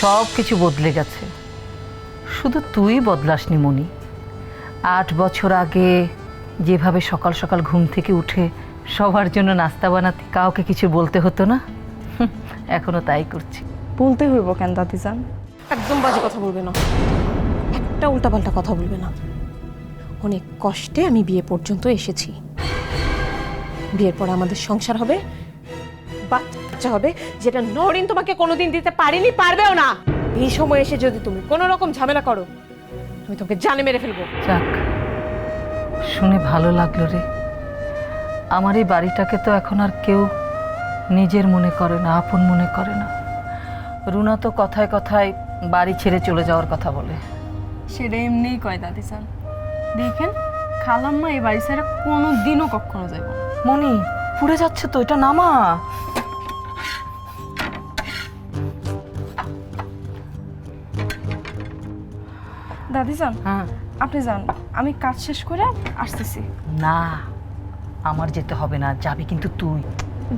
সব কিছু বদলে গেছে। শুধু তুই বদলাসনি মনি আট বছর আগে যেভাবে সকাল সকাল ঘুম থেকে উঠে সবার জন্য নাস্তা বানাতে কাউকে কিছু বলতে হতো না হুঁ, এখনও তাই করছি। বলতে হইব কেন দাদিজান? একদম বাজে কথা বলবে না। একটা উল্টাপাল্টা কথা বলবে না। অনেক কষ্টে আমি বিয়ে পর্যন্ত এসেছি। বিয়ের পর আমাদের সংসার হবে। বাচ্চা হবে যেটা নরিন তোমাকে কোনোদিন দিতে পারিনি পারবেও না। এই সময় এসে যদি তুমি কোনো রকম ঝামেলা করো আমি তোমাকে জানে মেরে ফেলব। যাক শুনে ভালো লাগল রে। আমার এই বাড়িটাকে তো এখন আর কেউ নিজের মনে করে না আপন মনে করে না। রুনা তো কথায় কথায় বাড়ি ছেড়ে চলে যাওয়ার কথা বলে। সেটা এমনিই কয় দাদি স্যার। দেখেন খালাম্মা এই বাড়ি ছাড়া কোনো দিনও কখনো যাইব না। মনি পুড়ে যাচ্ছে তো এটা নামা। দাদি যান? হ্যাঁ। আপনি যান। আমি কাজ শেষ করে আসতেছি। না আমার যেতে হবে না। যাবি কিন্তু তুই।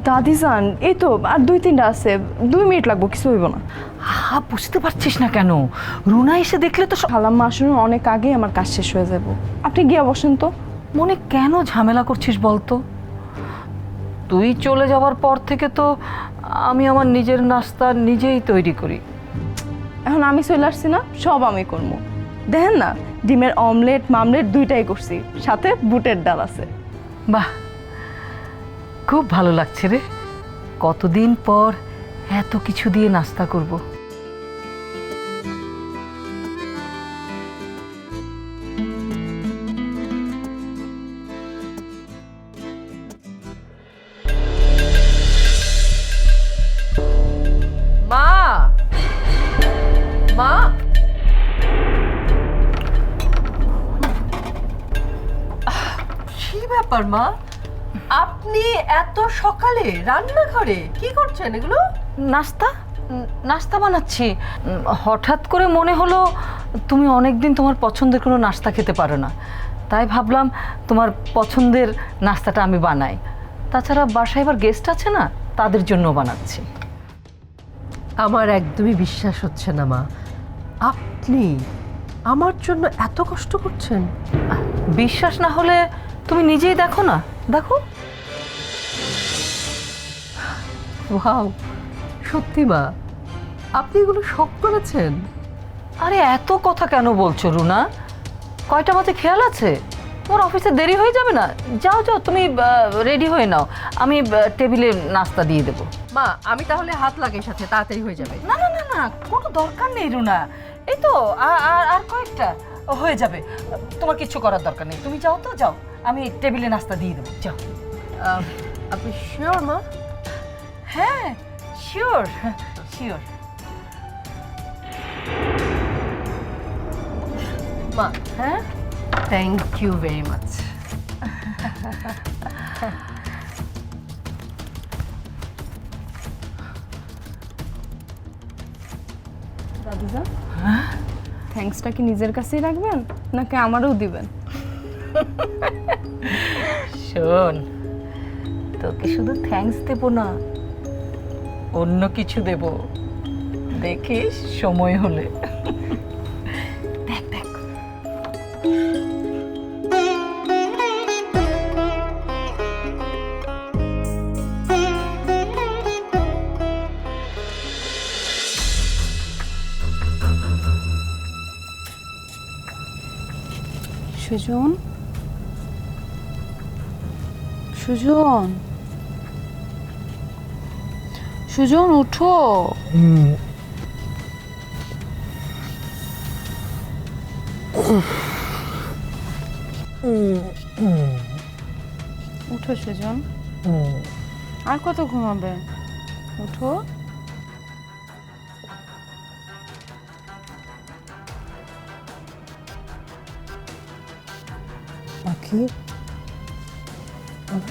দাদি যান। এই তো আর দুই তিনটা আছে। দুই মিনিট লাগবো কিছু হইব না। হা বুঝতে পারছিস না কেন? রুনা এসে দেখলে তো খালাম্মা আসলে অনেক আগেই আমার কাজ শেষ হয়ে যাব। আপনি গিয়া বসেন তো। মনে কেন ঝামেলা করছিস বলতো? তুই চলে যাওয়ার পর থেকে তো আমি আমার নিজের নাস্তা নিজেই তৈরি করি। এখন আমি চলে আসছি না সব আমি করব। দেখেন না, ডিমের অমলেট, মামলেট দুইটাই করছি, সাথে বুটের ডাল আছে। বাহ, খুব ভালো লাগছে রে। কতদিন পর এত কিছু দিয়ে নাস্তা করব। ব্যাপার মা আপনি এত সকালে রান্নাঘরে কি করছেন এগুলো? নাস্তা? নাস্তা বানাচ্ছি। হঠাৎ করে মনে হলো তুমি অনেকদিন তোমার পছন্দের কোনো নাস্তা খেতে পারো না। তাই ভাবলাম তোমার পছন্দের নাস্তাটা আমি বানাই। তাছাড়া বাসায় এবার গেস্ট আছে না তাদের জন্য বানাচ্ছি। আমার একদমই বিশ্বাস হচ্ছে না মা। আপনি আমার জন্য এত কষ্ট করছেন। বিশ্বাস না হলে তুমি নিজেই দেখো না দেখো। ওয়াও সত্যি মা আপনি এগুলো সব করেছেন? আরে এত কথা কেন বলছো রুনা? কয়টা বাজে খেয়াল আছে? তোমার অফিসে দেরি হয়ে যাবে না? যাও যাও তুমি রেডি হয়ে নাও। আমি টেবিলে নাস্তা দিয়ে দেবো। মা আমি তাহলে হাত লাগাই সাথে তাড়াতাড়ি হয়ে যাবে। না না না না কোনো দরকার নেই রুনা। এই তো আর আর আর কয়েকটা হয়ে যাবে। তোমার কিছু করার দরকার নেই। তুমি যাও তো যাও। আমি টেবিলে নাস্তা দিয়ে দেবো যাও। আপনি শিওর মা? হ্যাঁ শিওর শিওর। মা হ্যাঁ? থ্যাংক ইউ ভেরি মাচ দাদিজা থ্যাঙ্কসটা কি নিজের কাছেই রাখবেন নাকি আমারও দিবেন? শোন তোকে শুধু থ্যাঙ্কস দেবো না অন্য কিছু দেব। দেখিস সময় হলে। সুজন? সুজন। সুজন উঠো। উঠো সুজন। আর কত ঘুমাবে? উঠো। পাখি?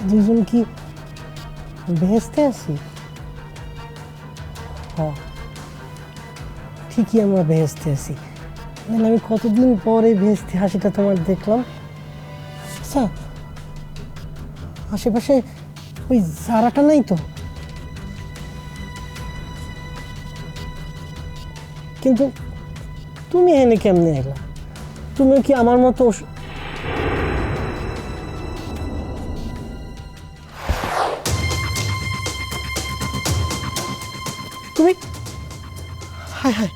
দুজন কি ভেস্তে আছি? হ ঠিকই আমরা ভেস্তে আছি। নাহলে আমি কতদিন পরে ভেস্তে হাসিটা তোমার দেখলাম? আচ্ছা আশেপাশে ওই জারাটা নাই তো? কিন্তু তুমি এনে কেমনে এলা? তুমি কি আমার মতো হায় হায়।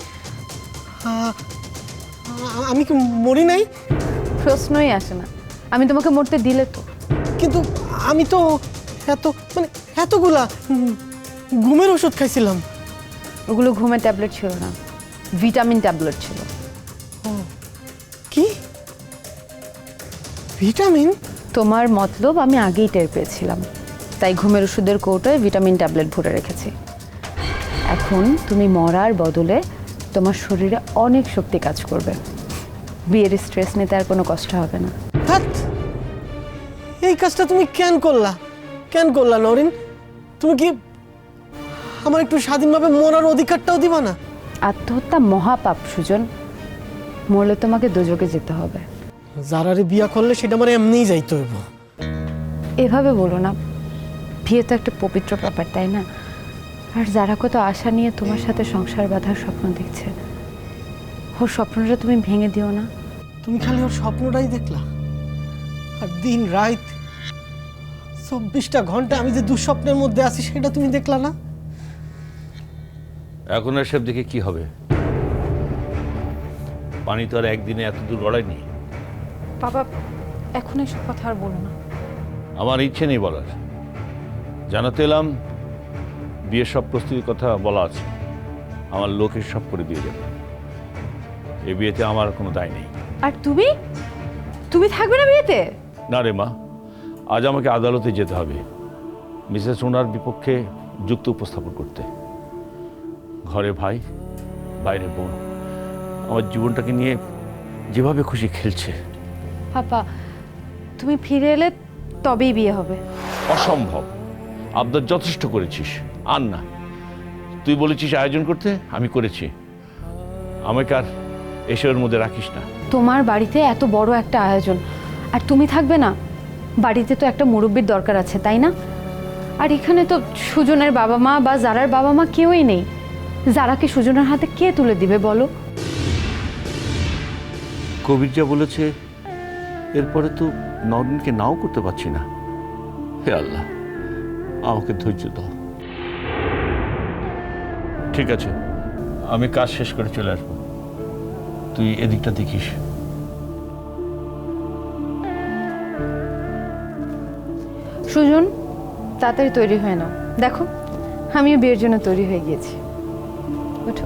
আমি কি মরি নাই? প্রশ্নই আসে না। আমি তোমাকে মরতে দিলে তো। কিন্তু আমি তো এত মানে এতগুলা ঘুমের ওষুধ খাইছিলাম। ওগুলো ঘুমের ট্যাবলেট ছিল না। ভিটামিন ট্যাবলেট ছিল। কি? ভিটামিন? তোমার মতলব আমি আগেই টের পেয়েছিলাম। তাই ঘুমের ওষুধের কৌটায় ভিটামিন ট্যাবলেট ভরে রেখেছি। এখন তুমি মরার বদলে তোমার শরীরে অনেক শক্তি কাজ করবে। বিয়ের স্ট্রেস নিতে আর কোনো কষ্ট হবে না। এই কাজটা তুমি কেন করলা? কেন করলা নরিন? তুমি কি আমার একটু স্বাধীনভাবে মরার অধিকারটাও দিবা না? আত্মহত্যা মহাপাপ সুজন। মরলে তোমাকে দোজকে যেতে হবে। যারারে বিয়া করলে সেটা আমার এমনিই যাইতে হইব। এভাবে বলো না। বিয়ে তো একটা পবিত্র ব্যাপার তাই না? আর যারা কত আশা নিয়ে তোমার সাথে সংসার বাঁধার স্বপ্ন দেখছে ওর স্বপ্নটা তুমি ভেঙে দিও না। তুমি খালি ওর স্বপ্নটাই দেখলা। আর দিন রাত চব্বিশটা ঘণ্টা আমি যে দুঃস্বপ্নের মধ্যে আছি সেটা তুমি দেখলা না? এখন এসব দেখে কি হবে? পানি তো আর একদিনে এত দূর গড়ায়নি। বাবা এখন এসব কথা আর বলো না। আমার ইচ্ছে নেই বলার। জানাতে এলাম বিয়ের সব প্রস্তুতির কথা বলা আছে। আমার লোকের সব করে দিয়ে যাবে এই বিয়েতে আমার কোনো দায় নেই। আর তুমি? তুমি থাকবে না বিয়েতে? না রে মা আজ আমাকে আদালতে যেতে হবে। মিসেস ওনার বিপক্ষে যুক্ত উপস্থাপন করতে। ঘরে ভাই বাইরে বোন আমার জীবনটাকে নিয়ে যেভাবে খুশি খেলছে। পাপা তুমি ফিরে এলে তবেই বিয়ে হবে। অসম্ভব। আবদার যথেষ্ট করেছিস। আর না। তুই বলেছিস আয়োজন করতে? আমি করেছি। আমাকে আর এসবের মধ্যে রাখিস না। তোমার বাড়িতে এত বড় একটা আয়োজন। আর তুমি থাকবে না। বাড়িতে তো একটা মুরব্বীর দরকার আছে তাই না? আর এখানে তো সুজনের বাবা মা বা জারার বাবা মা কেউই নেই। জারাকে সুজনের হাতে কে তুলে দিবে বলো? কবির যা বলেছে এরপরে তো নরেনকে নাও করতে পারছি না। হে আল্লাহ আমাকে ধৈর্য দাও। ঠিক আছে আমি কাজ শেষ করে চলে আসব। তুই এদিকটা দেখিস। সুজন তাড়াতাড়ি তৈরি হয় না দেখো আমিও বিয়ের জন্য তৈরি হয়ে গিয়েছি। ওঠো।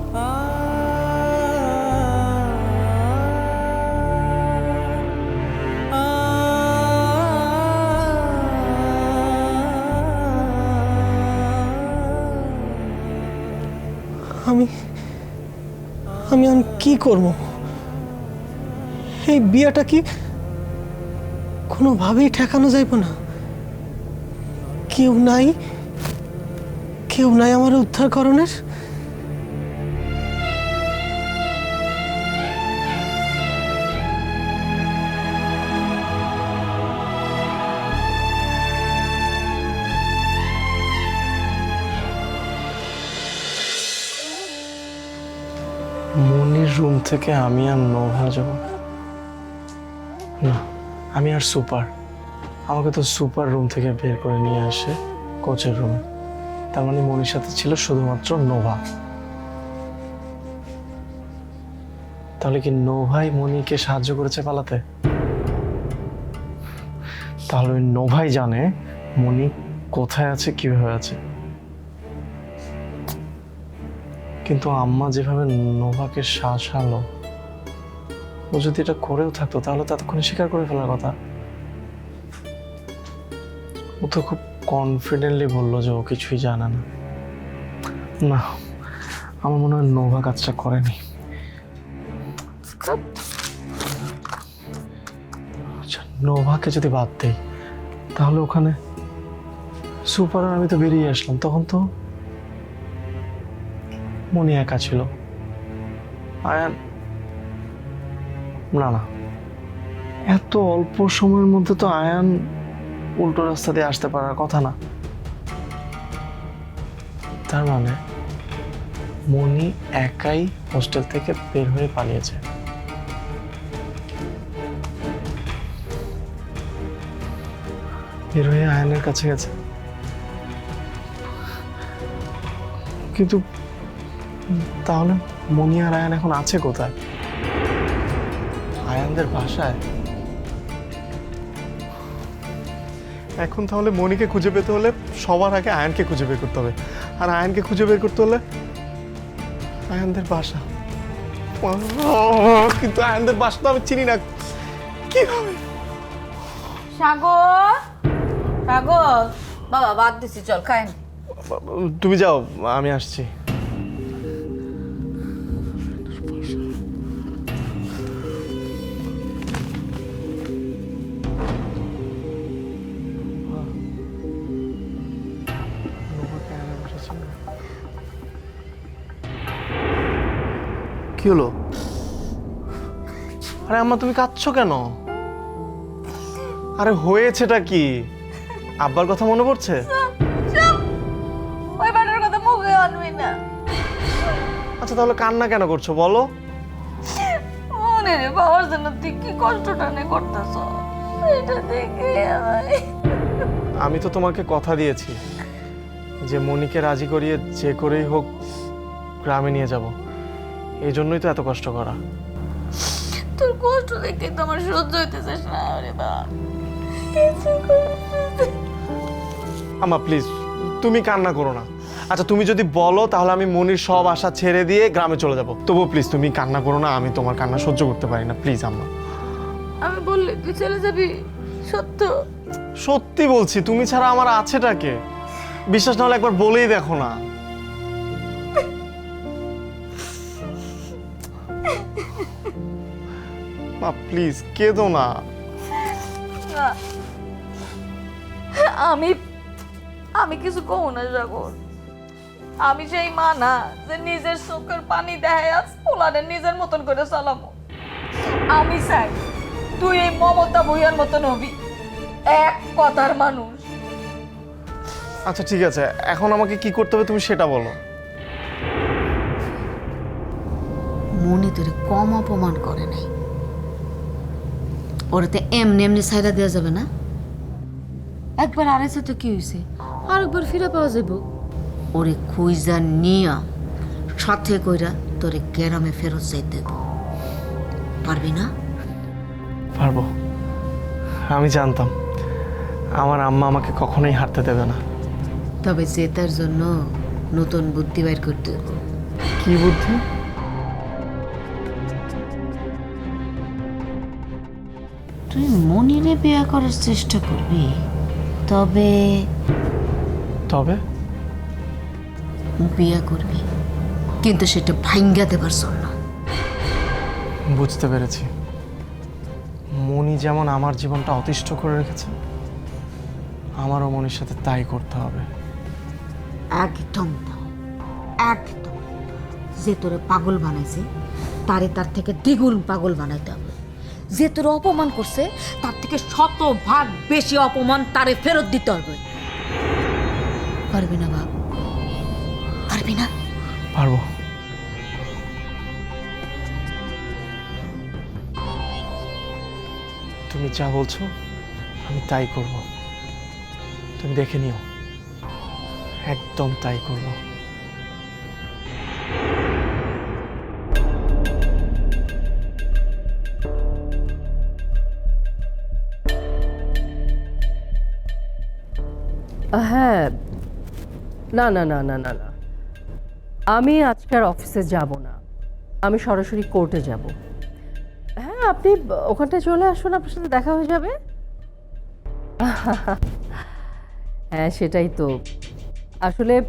কি করব? এই বিয়েটা কি কোনোভাবেই ঠেকানো যাইব না? কেউ নাই? কেউ নাই আমার উদ্ধার করণের মনির রুম থেকে আমি আর নোভা যাব। না, আমি আর সুপার। আমাকে তো সুপার রুম থেকে বের করে নিয়ে আসে কোচের রুমে তার মানে মনির সাথে ছিল শুধুমাত্র নোভা তাহলে কি নোভাই মনিকে সাহায্য করেছে পালাতে? তাহলে নোভাই জানে মনি কোথায় আছে, কীভাবে আছে। কিন্তু আম্মা যেভাবে নোভাকে শাসালো, ও যদি এটা করেও থাকতো, তাহলে তো এতক্ষণে স্বীকার করে ফেলার কথা। ও তো খুব কনফিডেন্টলি বলল যে ও কিছুই জানে না। না, আমার মনে হয় নোভা কাজটা করেনি। আচ্ছা নোভাকে যদি বাদ দেই, তাহলে ওখানে সুপার আমি তো বেরিয়ে আসলাম, তখন তো মনি একা ছিল। আয়ান, না না। এত অল্প সময়ের মধ্যে তো আয়ান উল্টো রাস্তা দিয়ে আসতে পারার কথা না। তার মানে মনি একাই হোস্টেল থেকে বের হয়ে পালিয়েছে। বের হয়ে আয়নের কাছে গেছে। কিন্তু তাহলে মনি আর আয়ান এখন আছে কোথায়? আয়ানদের বাসায়? এখন তাহলে মনিকে খুঁজে পেতে হলে সবার আগে আয়নকে খুঁজে বের করতে হবে। আর আয়নকে খুঁজে বের করতে হলে আয়ানদের বাসা। কিন্তু আয়ানদের বাসা তো আমি চিনি না। কীভাবে সাগর সাগর। বাবা বাদ দিছি চল খাই। তুমি যাও আমি আসছি। কি হলো? আরে আম্মা তুমি কাঁদছো কেন? আরে হয়েছেটা কি? আব্বার কথা মনে পড়ছে? ওই বাটার কথা মুখে আনবি না। আচ্ছা তাহলে কান্না কেন করছ বলো? মনে রে পাওয়ার জন্য তুই কি কষ্টটা নে করতেছ? এটা দেখে আমি তো তোমাকে কথা দিয়েছি যে মনিকে রাজি করিয়ে যে করেই হোক গ্রামে নিয়ে যাব। এই জন্যই তো এত কষ্ট করা। তোর কষ্ট দেখে তো আমার সহ্য হইতেছে না রে আমা প্লিজ তুমি কান্না করো না। আচ্ছা তুমি যদি বলো তাহলে আমি মনির সব আশা ছেড়ে দিয়ে গ্রামে চলে যাব। তবু প্লিজ তুমি কান্না করো না আমি তোমার কান্না সহ্য করতে পারি না প্লিজ আম্মা। আমি বললে তুই চলে যাবি সত্য? সত্যি বলছি তুমি ছাড়া আমার আছেটাকে বিশ্বাস না হলে একবার বলেই দেখো না। মা প্লিজ কেঁদো না। না। আমি আমি কিছু কব না সাগর। আমি সেই মা না যে নিজের চোখের পানি দেয় আজ পোলারে নিজের মতন করে চালাবো। আমি চাই তুই এই মমতা বইয়ার মতন হবি এক কথার মানুষ। আচ্ছা ঠিক আছে এখন আমাকে কি করতে হবে তুমি সেটা বলো। মনি তোরে কম অপমান করে নাই। ওরে তো এমনি এমনি সাইডা দেওয়া যাবে না? একবার আড়াইশো তো কি হয়েছে আরেকবার ফিরে পাওয়া যাব ওরে খুঁজা নিয়া সাথে কইরা তোরে গ্রামে ফেরত যাইতে দেব পারবি না? পারব। আমি জানতাম আমার আম্মা আমাকে কখনোই হারতে দেবে না। তবে জেতার জন্য নতুন বুদ্ধি বাইর করতে হবে কি বুদ্ধি? তুই মনিরে বিয়ে করার চেষ্টা করবি। তবে তবে? বিয়ে করবি। কিন্তু সেটা ভাঙ্গা দেবার জন্য। বুঝতে পেরেছি। মনি যেমন আমার জীবনটা অতিষ্ঠ করে রেখেছে আমারও মনির সাথে তাই করতে হবে। একদম একদম যে তোরে পাগল বানাইছে তারে তার থেকে দ্বিগুণ পাগল বানাইতে হবে। যে তোর অপমান করছে, তার থেকে শত ভাগ বেশি অপমান তারে ফেরত দিতে হবে। পারবি না বাপ। পারবি না? পারব। তুমি যা বলছো, আমি তাই করব। তুমি দেখে নিও। একদম তাই করব। হ্যাঁ। না না না না না না। আমি আজকের অফিসে যাব না। আমি সরাসরি কোর্টে যাব। হ্যাঁ আপনি ওখানটায় চলে আসুন, আপনার সাথে দেখা হয়ে যাবে। হ্যাঁ সেটাই তো। আসলে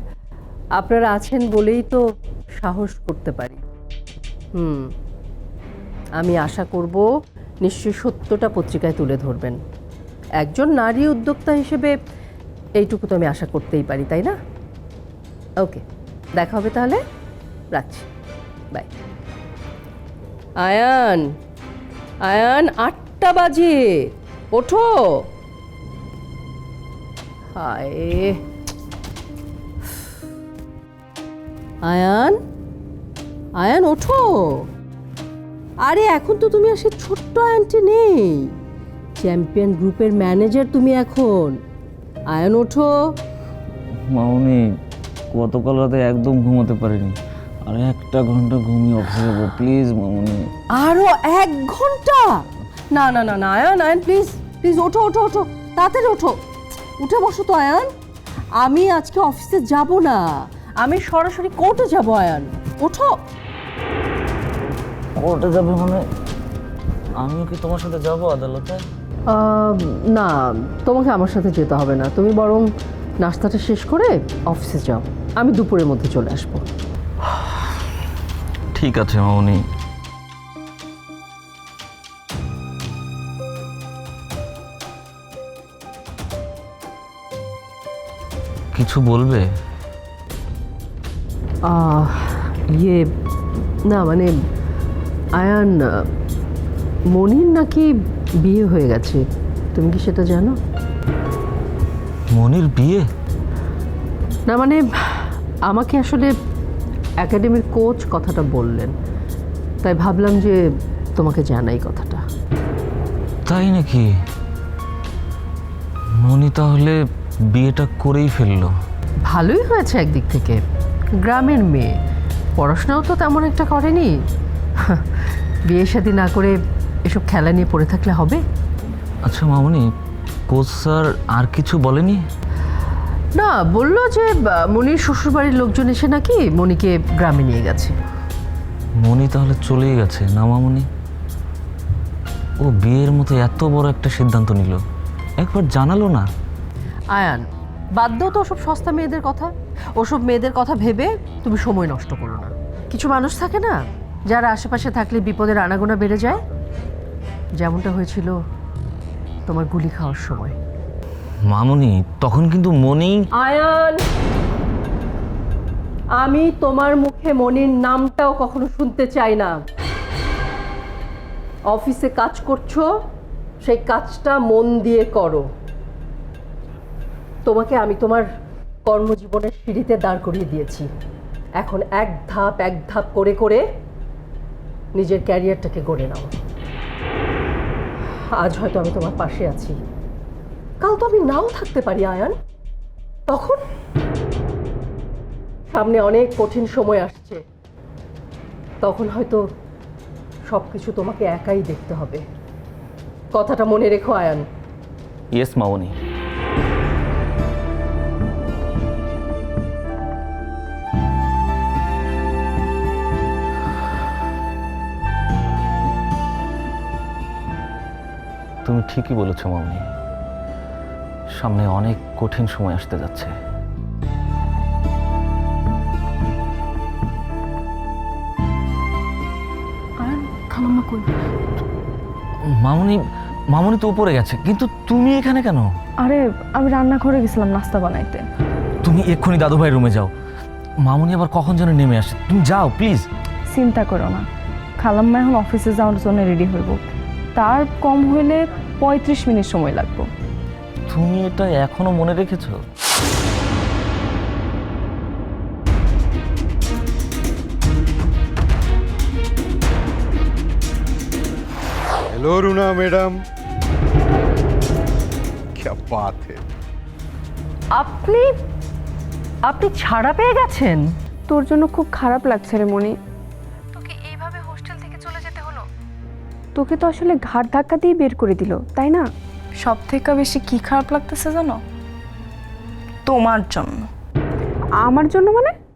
আপনারা আছেন বলেই তো সাহস করতে পারি। হুম। আমি আশা করব নিশ্চয়ই সত্যটা পত্রিকায় তুলে ধরবেন। একজন নারী উদ্যোক্তা হিসেবে এইটুকু তো আমি আশা করতেই পারি, তাই না? ওকে দেখা হবে তাহলে। রাখছি। বাই আয়ান আয়ান, আটটা বাজে। ওঠো। হায়। আয়ান আয়ান, ওঠো। আরে, এখন তো তুমি আর সে ছোট্ট আন্টি নেই। চ্যাম্পিয়ন গ্রুপের ম্যানেজার তুমি এখন। আয়ান ওঠো। মামনি গতকাল রাতে একদম ঘুমোতে পারিনি। আর একটা ঘণ্টা ঘুমিয়ে অফিসে যাব। প্লিজ মামনি। আরও এক ঘণ্টা? না না না না আয়ান আয়ান প্লিজ প্লিজ ওঠো ওঠো ওঠো। তাড়াতাড়ি ওঠো। উঠে বসো তো আয়ান। আমি আজকে অফিসে যাব না। আমি সরাসরি কোর্টে যাব আয়ান। ওঠো। কোর্টে যাবে মানে? আমিও কি তোমার সাথে যাব আদালতে? না তোমাকে আমার সাথে যেতে হবে না। তুমি বরং নাস্তাটা শেষ করে অফিসে যাও। আমি দুপুরের মধ্যে চলে আসব। ঠিক আছে মামনি। কিছু বলবে? ইয়ে না মানে আয়ান মনির নাকি বিয়ে হয়ে গেছে? তুমি কি সেটা জানো? মনির বিয়ে? না মানে আমাকে আসলে একাডেমির কোচ কথাটা বললেন। তাই ভাবলাম যে তোমাকে জানাই কথাটা। তাই নাকি? মনি তাহলে বিয়েটা করেই ফেলল। ভালোই হয়েছে একদিক থেকে। গ্রামের মেয়ে। পড়াশোনাও তো তেমন একটা করেনি। বিয়ে শাদী না করে এসব খেলা নিয়ে পড়ে থাকলে হবে? আচ্ছা মামনি কোচ স্যার আর কিছু বলেনি? না বলল যে মনির শ্বশুরবাড়ির লোকজন এসে নাকি মনিকে গ্রামে নিয়ে গেছে। মনি তাহলে চলেই গেছে না মামনি? ও বিয়ের মতো এত বড় একটা সিদ্ধান্ত নিল। একবার জানালো না। আয়ান দাও তো ওসব সস্তা মেয়েদের কথা। ওসব মেয়েদের কথা ভেবে তুমি সময় নষ্ট করো না। কিছু মানুষ থাকে না যারা আশেপাশে থাকলে বিপদের আনাগোনা বেড়ে যায়? যেমনটা হয়েছিল তোমার গুলি খাওয়ার সময়। মামনি তখন কিন্তু মনি আয়ান! আমি তোমার মুখে মনির নামটাও কখনো শুনতে চাই না। অফিসে কাজ করছ সেই কাজটা মন দিয়ে করো। তোমাকে আমি তোমার কর্মজীবনের সিঁড়িতে দাঁড় করিয়ে দিয়েছি। এখন এক ধাপ এক ধাপ করে করে নিজের ক্যারিয়ারটাকে গড়ে নাও। আজ হয়তো আমি তোমার পাশে আছি। কাল তো আমি নাও থাকতে পারি, আয়ান। তখন? সামনে অনেক কঠিন সময় আসছে। তখন হয়তো সব কিছু তোমাকে একাই দেখতে হবে। কথাটা মনে রেখো, আয়ান। ইয়েস মামনি। ঠিকই বলেছ মামনি। সামনে অনেক কঠিন সময় আসতে যাচ্ছে। মামনি মামনি তো উপরে গেছে কিন্তু তুমি এখানে কেন? আরে আমি রান্নাঘরে গেছিলাম নাস্তা বানাইতে। তুমি এক্ষুনি দাদুভাই রুমে যাও। মামনি আবার কখন যেন নেমে আসে। তুমি যাও প্লিজ। চিন্তা করো না। খালাম্মা এখন অফিসে যাওয়ার জন্য রেডি হইব। তার কম হইলে পঁয়ত্রিশ মিনিট সময় লাগবে তুমি এটা এখনো মনে রেখেছো हेलो रूना मैडम क्या बात है আপনি আপনি ছাড়া পেয়ে গেছেন তোর জন্য খুব খারাপ লাগছে রে মনি তোকে তো আসলে ঘাট ধাক্কা দিয়ে বের করে দিল তাই না? সব থেকে বেশি কি খারাপ লাগতেছে জানো? তোমার জন্য। আমার জন্য মানে?